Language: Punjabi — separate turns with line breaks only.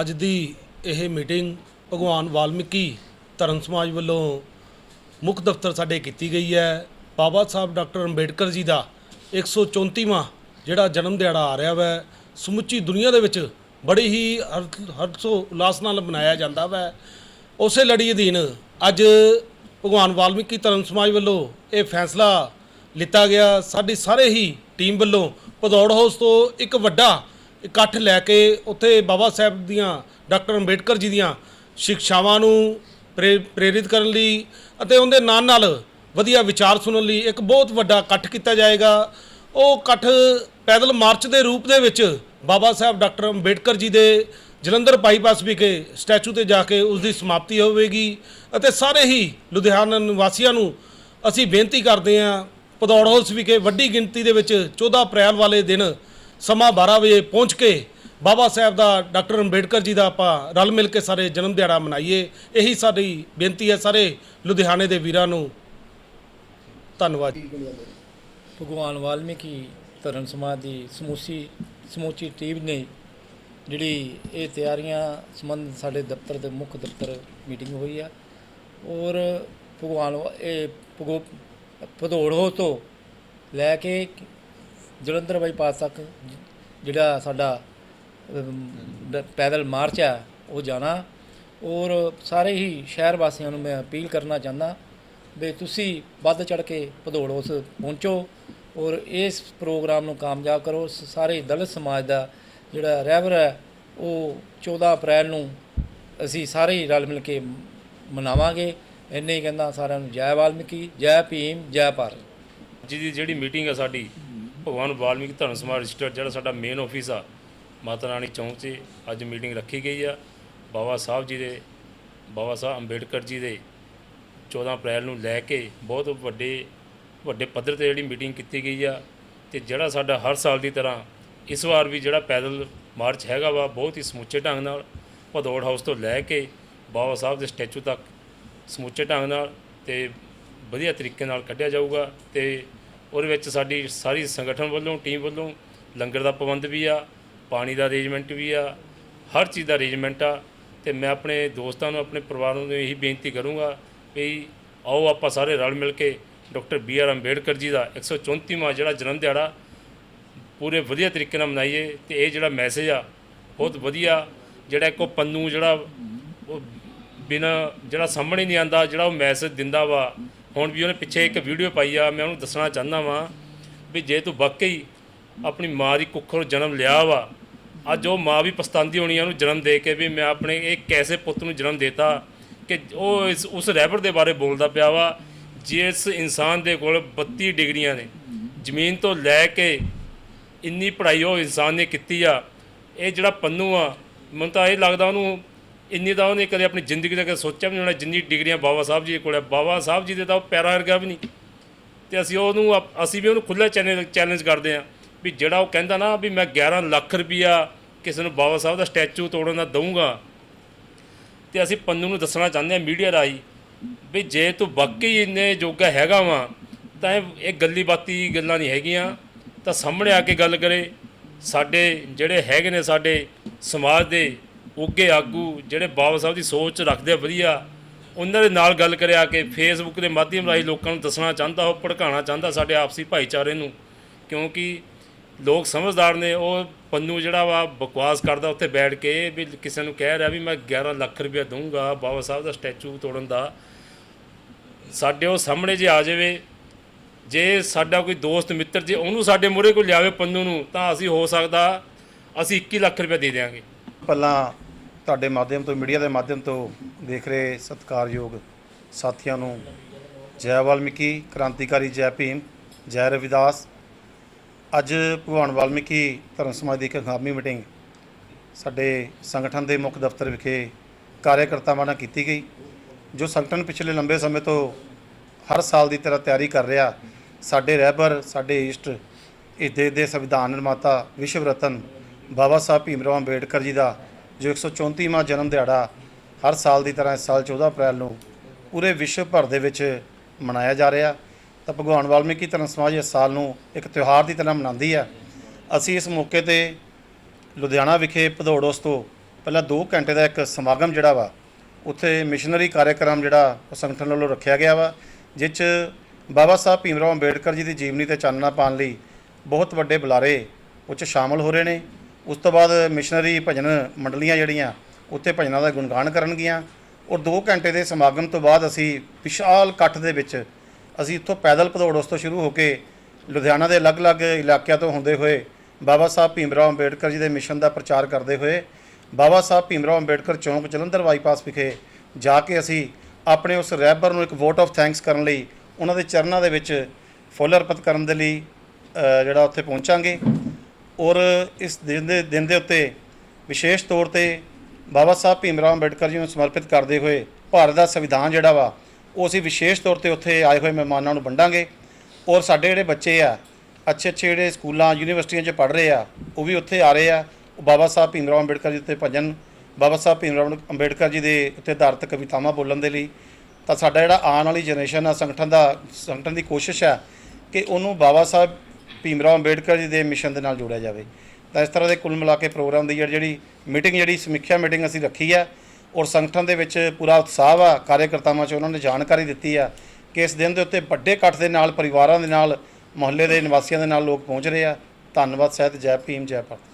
ਅੱਜ ਦੀ ਇਹ ਮੀਟਿੰਗ ਭਗਵਾਨ ਵਾਲਮੀਕੀ ਧਰਮ ਸਮਾਜ ਵੱਲੋਂ ਮੁੱਖ ਦਫ਼ਤਰ ਸਾਡੇ ਕੀਤੀ ਗਈ ਹੈ। ਬਾਬਾ ਸਾਹਿਬ ਡਾਕਟਰ ਅੰਬੇਡਕਰ ਜੀ ਦਾ 134ਵਾਂ ਜਿਹੜਾ ਜਨਮ ਦਿਹਾੜਾ ਆ ਰਿਹਾ ਵੈ, ਸਮੁੱਚੀ ਦੁਨੀਆ ਦੇ ਵਿੱਚ ਬੜੀ ਹੀ ਹਰ- ਹਰਸ਼ੋ ਉਲਾਸ ਨਾਲ ਮਨਾਇਆ ਜਾਂਦਾ ਵੈ। ਉਸੇ ਲੜੀ ਅਧੀਨ ਅੱਜ ਭਗਵਾਨ ਵਾਲਮੀਕੀ ਧਰਮ ਸਮਾਜ ਵੱਲੋਂ ਇਹ ਫੈਸਲਾ ਲਿੱਤਾ ਗਿਆ। ਸਾਡੀ ਸਾਰੇ ਹੀ ਟੀਮ ਵੱਲੋਂ ਭਦੌੜ ਹਾਊਸ ਤੋਂ ਇੱਕ ਵੱਡਾ ਇਕੱਠ ਲੈ ਕੇ ਉੱਥੇ ਬਾਬਾ ਸਾਹਿਬ ਦੀਆਂ, ਡਾਕਟਰ ਅੰਬੇਡਕਰ ਜੀ ਦੀਆਂ ਸਿੱਖਿਆਵਾਂ ਨੂੰ ਪ੍ਰੇ- ਪ੍ਰੇਰਿਤ ਕਰਨ ਲਈ ਅਤੇ ਉਹਦੇ ਨਾਲ ਨਾਲ ਵਧੀਆ ਵਿਚਾਰ ਸੁਣਨ ਲਈ ਇੱਕ ਬਹੁਤ ਵੱਡਾ ਇਕੱਠ ਕੀਤਾ ਜਾਏਗਾ। ਉਹ ਇਕੱਠ ਪੈਦਲ ਮਾਰਚ ਦੇ ਰੂਪ ਦੇ ਵਿੱਚ ਬਾਬਾ ਸਾਹਿਬ, ਡਾਕਟਰ ਅੰਬੇਡਕਰ ਜੀ ਦੇ ਜਲੰਧਰ ਬਾਈਪਾਸ ਵਿਖੇ ਸਟੈਚੂ ਤੇ ਜਾ ਕੇ ਉਸ ਦੀ ਸਮਾਪਤੀ ਹੋਵੇਗੀ ਅਤੇ ਸਾਰੇ ਹੀ ਲੁਧਿਆਣਾ ਨਿਵਾਸੀਆਂ ਨੂੰ ਅਸੀਂ ਬੇਨਤੀ ਕਰਦੇ ਹਾਂ ਪਦੌੜ ਹਾਊਸ ਵਿਖੇ ਵੱਡੀ ਗਿਣਤੀ ਦੇ ਵਿੱਚ 14 ਅਪ੍ਰੈਲ ਵਾਲੇ ਦਿਨ ਸਮਾਂ 12 ਵਜੇ ਪਹੁੰਚ ਕੇ ਬਾਬਾ ਸਾਹਿਬ ਦਾ ਡਾਕਟਰ ਅੰਬੇਡਕਰ ਜੀ ਦਾ ਆਪਾਂ ਰਲ ਮਿਲ ਕੇ ਸਾਰੇ ਜਨਮ ਦਿਹਾੜਾ ਮਨਾਈਏ। ਇਹੀ ਸਾਡੀ ਬੇਨਤੀ ਹੈ ਸਾਰੇ ਲੁਧਿਆਣੇ ਦੇ ਵੀਰਾਂ ਨੂੰ। ਧੰਨਵਾਦ ਜੀ।
ਭਗਵਾਨ ਵਾਲਮੀਕੀ ਧਰਮ ਸਮਾਜ ਦੀ ਸਮੂਸੀ ਸਮੂਚੀ ਟੀਮ ਨੇ ਜਿਹੜੀ ਇਹ ਤਿਆਰੀਆਂ ਸੰਬੰਧ ਸਾਡੇ ਦਫ਼ਤਰ ਦੇ ਮੁੱਖ ਦਫ਼ਤਰ ਮੀਟਿੰਗ ਹੋਈ ਆ। ਔਰ ਭਗਵਾਨ ਇਹ ਭਗੋ ਭਦੌੜ ਤੋਂ ਲੈ ਕੇ ਜਲੰਧਰ ਬਾਈਪਾਸ ਤੱਕ ਜਿਹੜਾ ਸਾਡਾ ਪੈਦਲ ਮਾਰਚ ਆ, ਉਹ ਜਾਣਾ। ਔਰ ਸਾਰੇ ਹੀ ਸ਼ਹਿਰ ਵਾਸੀਆਂ ਨੂੰ ਮੈਂ ਅਪੀਲ ਕਰਨਾ ਚਾਹੁੰਦਾ ਵੀ ਤੁਸੀਂ ਵੱਧ ਚੜ ਕੇ ਭਦੌੜ ਉਸ ਪਹੁੰਚੋ ਔਰ ਇਸ ਪ੍ਰੋਗਰਾਮ ਨੂੰ ਕਾਮਯਾਬ ਕਰੋ। ਸਾਰੇ ਦਲਿਤ ਸਮਾਜ ਦਾ ਜਿਹੜਾ ਰਹਿਬਰ ਹੈ, ਉਹ 14 ਅਪ੍ਰੈਲ ਨੂੰ ਅਸੀਂ ਸਾਰੇ ਹੀ ਰਲ ਮਿਲ ਕੇ ਮਨਾਵਾਂਗੇ। ਇੰਨੇ ਹੀ ਕਹਿੰਦਾ ਸਾਰਿਆਂ ਨੂੰ ਜੈ ਵਾਲਮੀਕੀ, ਜੈ ਭੀਮ, ਜੈ ਭਾਰਤ।
ਅੱਜ ਦੀ ਜਿਹੜੀ ਮੀਟਿੰਗ ਹੈ ਸਾਡੀ ਭਗਵਾਨ ਵਾਲਮੀਕ ਧਰਮ ਸਮਾਜ ਰਜਿਸਟਰ ਜਿਹੜਾ ਸਾਡਾ ਮੇਨ ਆਫਿਸ ਆ, ਮਾਤਾ ਰਾਣੀ ਚੌਂਕ 'ਚ ਅੱਜ ਮੀਟਿੰਗ ਰੱਖੀ ਗਈ ਆ। ਬਾਬਾ ਸਾਹਿਬ ਜੀ ਦੇ, ਬਾਬਾ ਸਾਹਿਬ ਅੰਬੇਡਕਰ ਜੀ ਦੇ 14 ਅਪ੍ਰੈਲ ਨੂੰ ਲੈ ਕੇ ਬਹੁਤ ਵੱਡੇ ਵੱਡੇ ਪੱਧਰ ਤੇ ਜਿਹੜੀ ਮੀਟਿੰਗ ਕੀਤੀ ਗਈ ਆ। ਤੇ ਜਿਹੜਾ ਸਾਡਾ ਹਰ ਸਾਲ ਦੀ ਤਰ੍ਹਾਂ ਇਸ ਵਾਰ ਵੀ ਜਿਹੜਾ ਪੈਦਲ ਮਾਰਚ ਹੈਗਾ ਵਾ, ਬਹੁਤ ਹੀ ਸਮੁੱਚੇ ਢੰਗ ਨਾਲ ਭਦੌੜ ਹਾਊਸ ਤੋਂ ਲੈ ਕੇ ਬਾਬਾ ਸਾਹਿਬ ਦੇ ਸਟੈਚੂ ਤੱਕ ਸਮੁੱਚੇ ਢੰਗ ਨਾਲ ਤੇ ਵਧੀਆ ਤਰੀਕੇ ਨਾਲ ਕੱਢਿਆ ਜਾਊਗਾ। ਤੇ ਉਹਦੇ ਵਿੱਚ ਸਾਡੀ ਸਾਰੀ ਸੰਗਠਨ ਵੱਲੋਂ ਟੀਮ ਵੱਲੋਂ ਲੰਗਰ ਦਾ ਪ੍ਰਬੰਧ ਵੀ ਆ, ਪਾਣੀ ਦਾ ਅਰੇਂਜਮੈਂਟ ਵੀ ਆ, ਹਰ ਚੀਜ਼ ਦਾ ਅਰੇਂਜਮੈਂਟ ਆ। ਤੇ ਮੈਂ ਆਪਣੇ ਦੋਸਤਾਂ ਨੂੰ, ਆਪਣੇ ਪਰਿਵਾਰ ਨੂੰ ਇਹੀ ਬੇਨਤੀ ਕਰੂੰਗਾ ਵੀ ਆਓ ਆਪਾਂ ਸਾਰੇ ਰਲ ਮਿਲ ਕੇ doctor B R Ambedkar ji ਦਾ 134ਵਾਂ ਜਿਹੜਾ ਜਨਮ ਦਿਹਾੜਾ ਪੂਰੇ ਵਧੀਆ ਤਰੀਕੇ ਨਾਲ ਮਨਾਈਏ ਤੇ ਇਹ ਜਿਹੜਾ ਮੈਸੇਜ ਆ, ਬਹੁਤ ਵਧੀਆ ਜਿਹੜਾ ਇੱਕੋ ਪੰਨੂ ਜਿਹੜਾ ਉਹ ਬਿਨਾ, ਜਿਹੜਾ ਸਾਹਮਣੇ ਨਹੀਂ ਆਂਦਾ ਜਿਹੜਾ ਉਹ ਮੈਸੇਜ ਦਿੰਦਾ ਵਾ ਹੁਣ ਵੀ ਉਹਨੇ ਪਿੱਛੇ ਇੱਕ ਵੀਡੀਓ ਪਾਈ ਆ, ਮੈਂ ਉਹਨੂੰ ਦੱਸਣਾ ਚਾਹੁੰਦਾ ਵਾਂ ਵੀ ਜੇ ਤੂੰ ਵਾਕਈ ਆਪਣੀ ਮਾਂ ਦੀ ਕੁੱਖ ਨੂੰ ਜਨਮ ਲਿਆ ਵਾ, ਅੱਜ ਉਹ ਮਾਂ ਵੀ ਪਛਤਾਉਂਦੀ ਹੋਣੀ ਆ ਉਹਨੂੰ ਜਨਮ ਦੇ ਕੇ ਵੀ ਮੈਂ ਆਪਣੇ ਇਹ ਕੈਸੇ ਪੁੱਤ ਨੂੰ ਜਨਮ ਦੇਤਾ ਕਿ ਉਹ ਇਸ, ਉਸ ਰੈਬਰ ਦੇ ਬਾਰੇ ਬੋਲਦਾ ਪਿਆ ਵਾ, ਜਿਸ ਇਨਸਾਨ ਦੇ ਕੋਲ 32 ਡਿਗਰੀਆਂ ਨੇ, ਜ਼ਮੀਨ ਤੋਂ ਲੈ ਕੇ ਇੰਨੀ ਪੜ੍ਹਾਈ ਉਹ ਇਨਸਾਨ ਨੇ ਕੀਤੀ ਆ, ਇਹ ਜਿਹੜਾ ਪੰਨੂ ਆ, ਮੈਨੂੰ ਤਾਂ ਇਹ ਲੱਗਦਾ ਉਹਨੂੰ ਇੰਨੀ ਤਾਂ ਉਹਨੇ ਕਦੇ ਆਪਣੀ ਜ਼ਿੰਦਗੀ ਦਾ ਕਦੇ ਸੋਚਿਆ ਵੀ ਨਹੀਂ ਹੋਣਾ, ਜਿੰਨੀ ਡਿਗਰੀਆਂ ਬਾਬਾ ਸਾਹਿਬ ਜੀ ਕੋਲ ਆ ਬਾਬਾ ਸਾਹਿਬ ਜੀ ਦੇ ਤਾਂ ਉਹ ਪੈਰਾ ਵਰਗਾ ਵੀ ਨਹੀਂ। ਤੇ ਅਸੀਂ ਉਹਨੂੰ ਆਪ- ਅਸੀਂ ਵੀ ਉਹਨੂੰ ਖੁੱਲ੍ਹਾ ਚੈਲੰਜ ਚੈਲੰਜ ਕਰਦੇ ਆ ਵੀ ਜਿਹੜਾ ਉਹ ਕਹਿੰਦਾ ਨਾ ਵੀ ਮੈਂ 11 ਲੱਖ ਰੁਪਈਆ ਕਿਸੇ ਨੂੰ ਬਾਬਾ ਸਾਹਿਬ ਦਾ ਸਟੈਚੂ ਤੋੜਨ ਦਾ ਦਊਂਗਾ। ਤੇ ਅਸੀਂ ਪੰਨੂ ਨੂੰ ਦੱਸਣਾ ਚਾਹੁੰਦੇ ਆ ਮੀਡੀਆ ਰਾਹੀਂ ਵੀ ਜੇ ਤੂੰ ਵਾਕਈ ਇੰਨੇ ਜੋਗਾ ਹੈਗਾ ਵਾ, ਤਾਂ ਇਹ ਇਹ ਗੱਲੀ ਬਾਤੀ ਗੱਲਾਂ ਨਹੀਂ ਹੈਗੀਆਂ। ਤਾਂ ਸਾਹਮਣੇ ਆ ਕੇ ਗੱਲ ਕਰੇ। ਸਾਡੇ ਜਿਹੜੇ ਹੈਗੇ ਨੇ ਸਾਡੇ ਸਮਾਜ ਦੇ ਉੱਗੇ ਆਗੂ ਜਿਹੜੇ ਬਾਬਾ ਸਾਹਿਬ ਦੀ ਸੋਚ ਰੱਖਦੇ ਆ, ਵਧੀਆ। ਉਹਨਾਂ ਦੇ ਨਾਲ ਗੱਲ ਕਰਿਆ ਕਿ ਫੇਸਬੁੱਕ ਦੇ ਮਾਧਿਅਮ ਰਾਹੀਂ ਲੋਕਾਂ ਨੂੰ ਦੱਸਣਾ ਚਾਹੁੰਦਾ, ਉਹ ਭੜਕਾਉਣਾ ਚਾਹੁੰਦਾ ਸਾਡੇ ਆਪਸੀ ਭਾਈਚਾਰੇ ਨੂੰ। ਕਿਉਂਕਿ ਲੋਕ ਸਮਝਦਾਰ ਨੇ, ਉਹ ਪੰਨੂ ਜਿਹੜਾ ਵਾ ਬਕਵਾਸ ਕਰਦਾ, ਉੱਥੇ ਬੈਠ ਕੇ ਵੀ ਕਿਸੇ ਨੂੰ ਕਹਿ ਰਿਹਾ ਵੀ ਮੈਂ 11 ਲੱਖ ਰੁਪਇਆ ਦਊਂਗਾ, ਬਾਬਾ ਸਾਹਿਬ ਦਾ ਸਟੈਚੂ ਤੋੜਨ ਦਾ। ਸਾਡੇ ਉਹ ਸਾਹਮਣੇ ਜੇ ਆ ਜਾਵੇ, ਜੇ ਸਾਡਾ ਕੋਈ ਦੋਸਤ ਮਿੱਤਰ ਜੇ ਉਹਨੂੰ ਸਾਡੇ ਮੂਹਰੇ ਕੋਈ ਲਿਆਵੇ ਪੰਨੂ ਨੂੰ, ਤਾਂ ਅਸੀਂ ਹੋ ਸਕਦਾ, ਅਸੀਂ 21 ਲੱਖ ਰੁਪਇਆ ਦੇ ਦਿਆਂਗੇ।
ਪਹਿਲਾਂ ਤੁਹਾਡੇ ਮਾਧਿਅਮ ਤੋਂ, ਮੀਡੀਆ ਦੇ ਮਾਧਿਅਮ ਤੋਂ ਦੇਖ ਰਹੇ ਸਤਿਕਾਰਯੋਗ ਸਾਥੀਆਂ ਨੂੰ ਜੈ ਵਾਲਮੀਕੀ, ਕ੍ਰਾਂਤੀਕਾਰੀ ਜੈ ਭੀਮ, ਜੈ ਰਵਿਦਾਸ। ਅੱਜ ਭਗਵਾਨ ਵਾਲਮੀਕੀ ਧਰਮ ਸਮਾਜ ਦੀ ਇੱਕ ਹੰਗਾਮੀ ਮੀਟਿੰਗ ਸਾਡੇ ਸੰਗਠਨ ਦੇ ਮੁੱਖ ਦਫ਼ਤਰ ਵਿਖੇ ਕਾਰਜਕਰਤਾਵਾਂ ਨਾਲ ਕੀਤੀ ਗਈ, ਜੋ ਸੰਗਠਨ ਪਿਛਲੇ ਲੰਬੇ ਸਮੇਂ ਤੋਂ ਹਰ ਸਾਲ ਦੀ ਤਰ੍ਹਾਂ ਤਿਆਰੀ ਕਰ ਰਿਹਾ। ਸਾਡੇ ਰਹਿਬਰ, ਸਾਡੇ ਇਸ਼ਟ, ਇਸ ਦੇਸ਼ ਦੇ ਸੰਵਿਧਾਨ ਨਿਰਮਾਤਾ ਵਿਸ਼ਵ ਰਤਨ ਬਾਬਾ ਸਾਹਿਬ ਭੀਮਰਾਓ ਅੰਬੇਡਕਰ ਜੀ ਦਾ ਜੋ 134ਵਾਂ ਜਨਮ ਦਿਹਾੜਾ ਹਰ ਸਾਲ ਦੀ ਤਰ੍ਹਾਂ ਇਸ ਸਾਲ 14 ਅਪ੍ਰੈਲ ਨੂੰ ਪੂਰੇ ਵਿਸ਼ਵ ਭਰ ਦੇ ਵਿੱਚ ਮਨਾਇਆ ਜਾ ਰਿਹਾ। ਤਾਂ ਭਗਵਾਨ ਵਾਲਮੀਕੀ ਧਰਮ ਸਮਾਜ ਇਸ ਸਾਲ ਨੂੰ ਇੱਕ ਤਿਉਹਾਰ ਦੀ ਤਰ੍ਹਾਂ ਮਨਾਉਂਦੀ ਹੈ। ਅਸੀਂ ਇਸ ਮੌਕੇ ਤੇ ਲੁਧਿਆਣਾ ਵਿਖੇ ਭਦੌੜ ਤੋਂ ਪਹਿਲਾਂ 2 ਘੰਟੇ ਦਾ ਇੱਕ ਸਮਾਗਮ ਜਿਹੜਾ ਵਾ, ਉੱਥੇ ਮਿਸ਼ਨਰੀ ਕਾਰਜਕ੍ਰਮ ਜਿਹੜਾ ਉਹ ਸੰਗਠਨ ਵੱਲੋਂ ਰੱਖਿਆ ਗਿਆ ਵਾ ਜਿਸ 'ਚ ਬਾਬਾ ਸਾਹਿਬ ਭੀਮਰਾਓ ਅੰਬੇਡਕਰ ਜੀ ਦੀ ਜੀਵਨੀ ਤੇ ਚਾਨਣਾ ਪਾਉਣ ਲਈ ਬਹੁਤ ਵੱਡੇ ਬੁਲਾਰੇ ਉਹ 'ਚ ਸ਼ਾਮਲ ਹੋ ਰਹੇ ਨੇ। ਉਸ ਤੋਂ ਬਾਅਦ ਮਿਸ਼ਨਰੀ ਭਜਨ ਮੰਡਲੀਆਂ ਜਿਹੜੀਆਂ, ਉੱਥੇ ਭਜਨਾਂ ਦਾ ਗੁਣਗਾਨ ਕਰਨਗੀਆਂ। ਔਰ 2 ਘੰਟੇ ਦੇ ਸਮਾਗਮ ਤੋਂ ਬਾਅਦ ਅਸੀਂ ਵਿਸ਼ਾਲ ਇਕੱਠ ਦੇ ਵਿੱਚ ਅਸੀਂ ਇੱਥੋਂ ਪੈਦਲ ਭਦੌੜ ਉਸ ਤੋਂ ਸ਼ੁਰੂ ਹੋ ਕੇ ਲੁਧਿਆਣਾ ਦੇ ਅਲੱਗ-ਅਲੱਗ ਇਲਾਕਿਆਂ ਤੋਂ ਹੁੰਦੇ ਹੋਏ ਬਾਬਾ ਸਾਹਿਬ ਭੀਮਰਾਓ ਅੰਬੇਡਕਰ ਜੀ ਦੇ ਮਿਸ਼ਨ ਦਾ ਪ੍ਰਚਾਰ ਕਰਦੇ ਹੋਏ ਬਾਬਾ ਸਾਹਿਬ ਭੀਮਰਾਓ ਅੰਬੇਡਕਰ ਚੌਂਕ ਜਲੰਧਰ ਬਾਈਪਾਸ ਵਿਖੇ ਜਾ ਕੇ ਅਸੀਂ ਆਪਣੇ ਉਸ ਰਹਿਬਰ ਨੂੰ ਇੱਕ ਵੋਟ ਆਫ ਥੈਂਕਸ ਕਰਨ ਲਈ ਉਹਨਾਂ ਦੇ ਚਰਨਾਂ ਦੇ ਵਿੱਚ ਫੁੱਲ ਅਰਪਿਤ ਕਰਨ ਦੇ ਲਈ ਜਿਹੜਾ ਉੱਥੇ ਪਹੁੰਚਾਂਗੇ। ਔਰ ਇਸ ਦਿਨ ਦੇ ਦਿਨ ਦੇ ਉੱਤੇ ਵਿਸ਼ੇਸ਼ ਤੌਰ ਤੇ ਬਾਬਾ ਸਾਹਿਬ ਭੀਮਰਾਓ ਅੰਬੇਡਕਰ ਜੀ ਨੂੰ ਸਮਰਪਿਤ ਕਰਦੇ ਹੋਏ ਭਾਰਤ ਦਾ ਸੰਵਿਧਾਨ ਜਿਹੜਾ ਵਾ, ਉਹ ਅਸੀਂ ਵਿਸ਼ੇਸ਼ ਤੌਰ ਤੇ ਉੱਥੇ ਆਏ ਹੋਏ ਮਹਿਮਾਨਾਂ ਨੂੰ ਵੰਡਾਂਗੇ। ਔਰ ਸਾਡੇ ਜਿਹੜੇ ਬੱਚੇ ਆ ਅੱਛੇ ਅੱਛੇ ਜਿਹੜੇ ਸਕੂਲਾਂ, ਯੂਨੀਵਰਸਿਟੀਆਂ 'ਚ ਪੜ੍ਹ ਰਹੇ ਆ, ਉਹ ਵੀ ਉੱਥੇ ਆ ਰਹੇ ਆ। ਉਹ ਬਾਬਾ ਸਾਹਿਬ ਭੀਮਰਾਓ ਅੰਬੇਡਕਰ ਜੀ ਉੱਤੇ ਭਜਨ, ਬਾਬਾ ਸਾਹਿਬ ਭੀਮਰਾਓ ਅੰਬੇਡਕਰ ਜੀ ਦੇ ਉੱਤੇ ਆਧਾਰਿਤ ਕਵਿਤਾਵਾਂ ਬੋਲਣ ਦੇ ਲਈ। ਤਾਂ ਸਾਡਾ ਜਿਹੜਾ ਆਉਣ ਵਾਲੀ ਜਨਰੇਸ਼ਨ ਆ, ਸੰਗਠਨ ਦਾ, ਸੰਗਠਨ ਦੀ ਕੋਸ਼ਿਸ਼ ਹੈ ਕਿ ਉਹਨੂੰ ਬਾਬਾ ਸਾਹਿਬ ਭੀਮਰਾਓ ਅੰਬੇਡਕਰ ਜੀ ਦੇ ਮਿਸ਼ਨ ਦੇ ਨਾਲ ਜੋੜਿਆ ਜਾਵੇ। ਤਾਂ ਇਸ ਤਰ੍ਹਾਂ ਦੇ ਕੁੱਲ ਮਿਲਾ ਕੇ ਪ੍ਰੋਗਰਾਮ ਦੀ ਜਿਹੜੀ ਮੀਟਿੰਗ ਜਿਹੜੀ ਸਮੀਖਿਆ ਮੀਟਿੰਗ ਅਸੀਂ ਰੱਖੀ ਹੈ ਔਰ ਸੰਗਠਨ ਦੇ ਵਿੱਚ ਪੂਰਾ ਉਤਸ਼ਾਹ ਆ ਕਾਰਜਕਰਤਾਵਾਂ 'ਚ ਉਹਨਾਂ ਨੇ ਜਾਣਕਾਰੀ ਦਿੱਤੀ ਆ ਕਿ ਇਸ ਦਿਨ ਦੇ ਉੱਤੇ ਵੱਡੇ ਇਕੱਠ ਦੇ ਨਾਲ, ਪਰਿਵਾਰਾਂ ਦੇ ਨਾਲ, ਮੁਹੱਲੇ ਦੇ ਨਿਵਾਸੀਆਂ ਦੇ ਨਾਲ ਲੋਕ ਪਹੁੰਚ ਰਹੇ ਆ। ਧੰਨਵਾਦ, ਸਹਿਤ ਜੈ ਭੀਮ, ਜੈ ਭਾਰਤ।